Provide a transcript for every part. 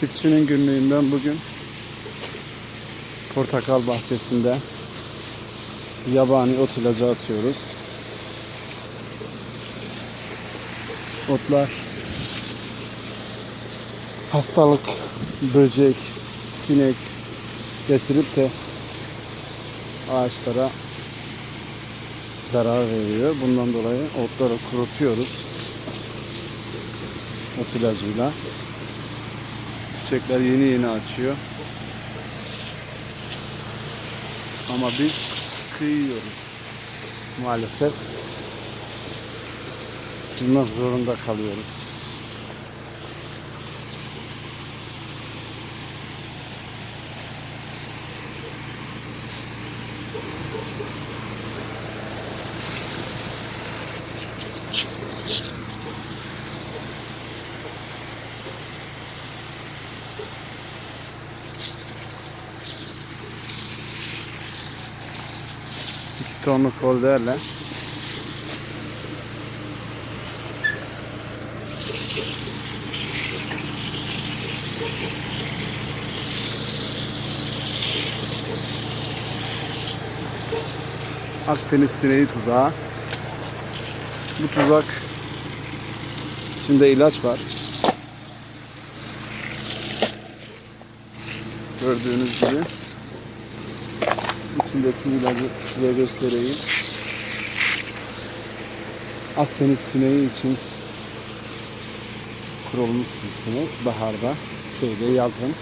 Çiftçinin günlüğünden bugün portakal bahçesinde yabani ot ilacı atıyoruz. Otlar hastalık, böcek, sinek getirip de ağaçlara zarar veriyor. Bundan dolayı otları kurutuyoruz. Ot ilacıyla. Çiçekler yeni yeni açıyor. Ama biz kıyıyoruz. Maalesef. Kırmak zorunda kalıyoruz. Tonluk folderle Akdeniz sineği tuzağı. Bu tuzak içinde ilaç var. Gördüğünüz gibi içindeki ilacı size göstereyim. Akdeniz sineği için kurulmuş bir sinek baharda şeyde yazın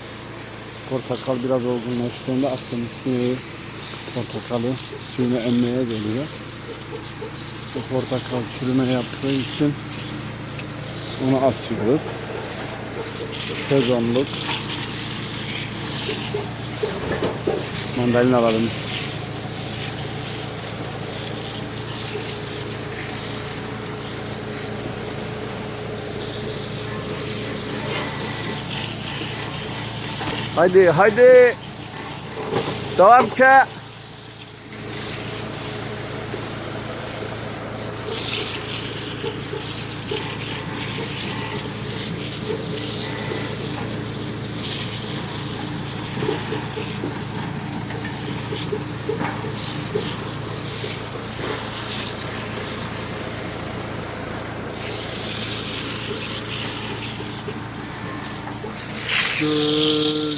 portakal biraz olgunlaştığında Akdeniz sineği portakalı suyunu emmeye geliyor. Bu portakal çürüme yaptığı için onu asıyoruz. Sezonluk mandalinalarımız. Haydi haydi. Devam ki.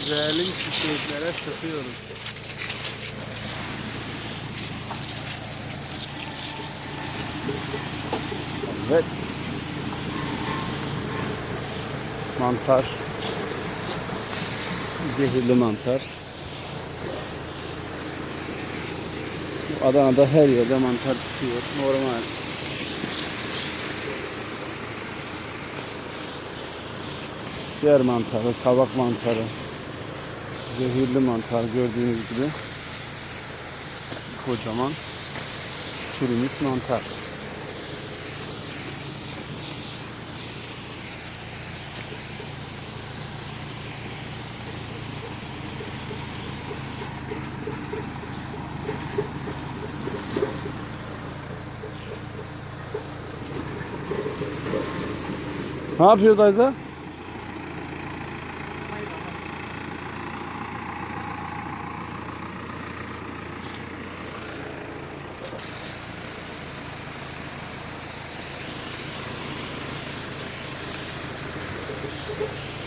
Güzelim çiçeklere sıkıyoruz. Evet. Mantar. Zehirli mantar. Adana'da her yerde mantar çıkıyor. Normal. Yer mantarı, kabak mantarı, zehirli mantar gördüğünüz gibi kocaman çürümüş mantar. Ne yapıyor Dayza? আছে